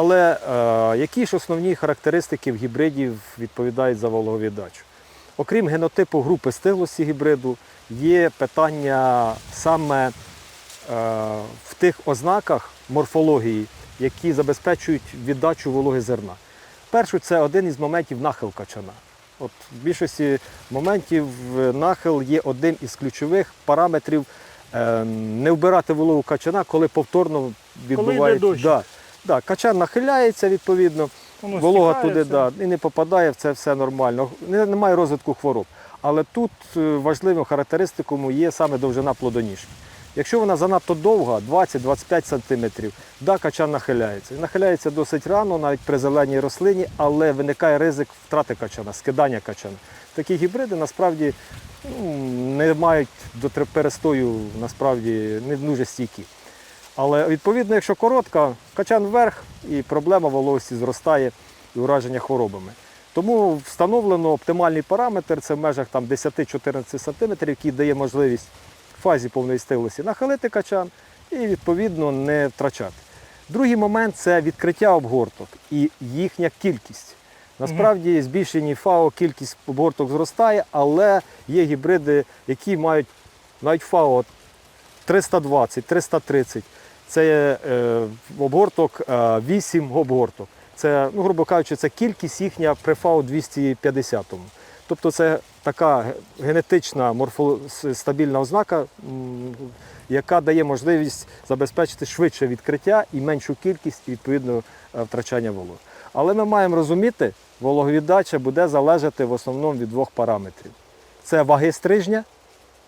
Але е, які ж основні характеристики в гібридів відповідають за вологовіддачу? Окрім генотипу групи стиглості гібриду, є питання саме е, в тих ознаках морфології, які забезпечують віддачу вологи зерна. Перше, це один із моментів нахил качана. От в більшості моментів е, нахил є одним із ключових параметрів е, не вбирати вологу качана, коли повторно відбувається. дощ. Да, да, качан нахиляється відповідно, Воно волога туди да, і не попадає, в це все нормально. Немає розвитку хвороб. Але тут е, важливим характеристиком є саме довжина плодоніжки. Якщо вона занадто довга, 20-25 см, да, качан нахиляється. І нахиляється досить рано, навіть при зеленій рослині, але виникає ризик втрати качана, скидання качана. Такі гібриди насправді ну, не мають до перестою, насправді не дуже стійкі. Але відповідно, якщо коротка, качан вверх і проблема вологості зростає і ураження хворобами. Тому встановлено оптимальний параметр, це в межах там, 10-14 см, який дає можливість в фазі повної стиглості нахилити качан і відповідно не втрачати. Другий момент це відкриття обгорток і їхня кількість. Насправді збільшені ФАО кількість обгорток зростає, але є гібриди, які мають навіть ФАО 320, 330. Це е, обгорток е, 8 обгорток. Це, ну, грубо кажучи, це кількість їхня при ФАО 250. Тобто це така генетична морфо... с- стабільна ознака, яка дає можливість забезпечити швидше відкриття і меншу кількість, відповідно е, втрачання вологи. Але ми маємо розуміти, вологовіддача буде залежати в основному від двох параметрів. Це ваги стрижня,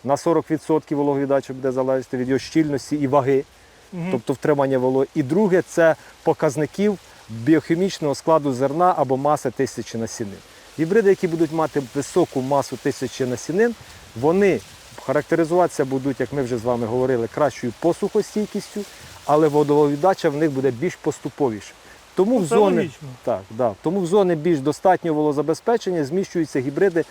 на 40% вологовіддача буде залежати від його щільності і ваги, Мгм. тобто втримання вологи. І друге це показників біохімічного складу зерна або маси тисячі насінин. Гібриди, які будуть мати високу масу тисячі насінин, вони характеризуватися будуть, як ми вже з вами говорили, кращою посухостійкістю, але водовіддача в них буде більш поступовіша. Тому в Це зони, так, да, тому в зони більш достатнього волозабезпечення зміщуються гібриди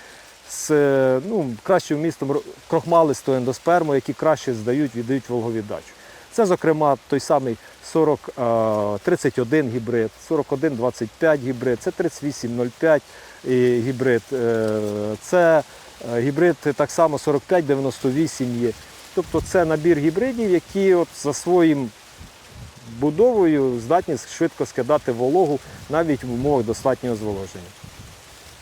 з е, ну, кращим вмістом ро- крохмалистого ендосперму, які краще здають, віддають вологовіддачу. Це, зокрема, той самий 40, е, 31 гібрид, 41-25 гібрид, це 38-05 гібрид, е, це е, гібрид так само 45-98 є. Тобто це набір гібридів, які от за своїм будовою здатні швидко скидати вологу навіть в умовах достатнього зволоження.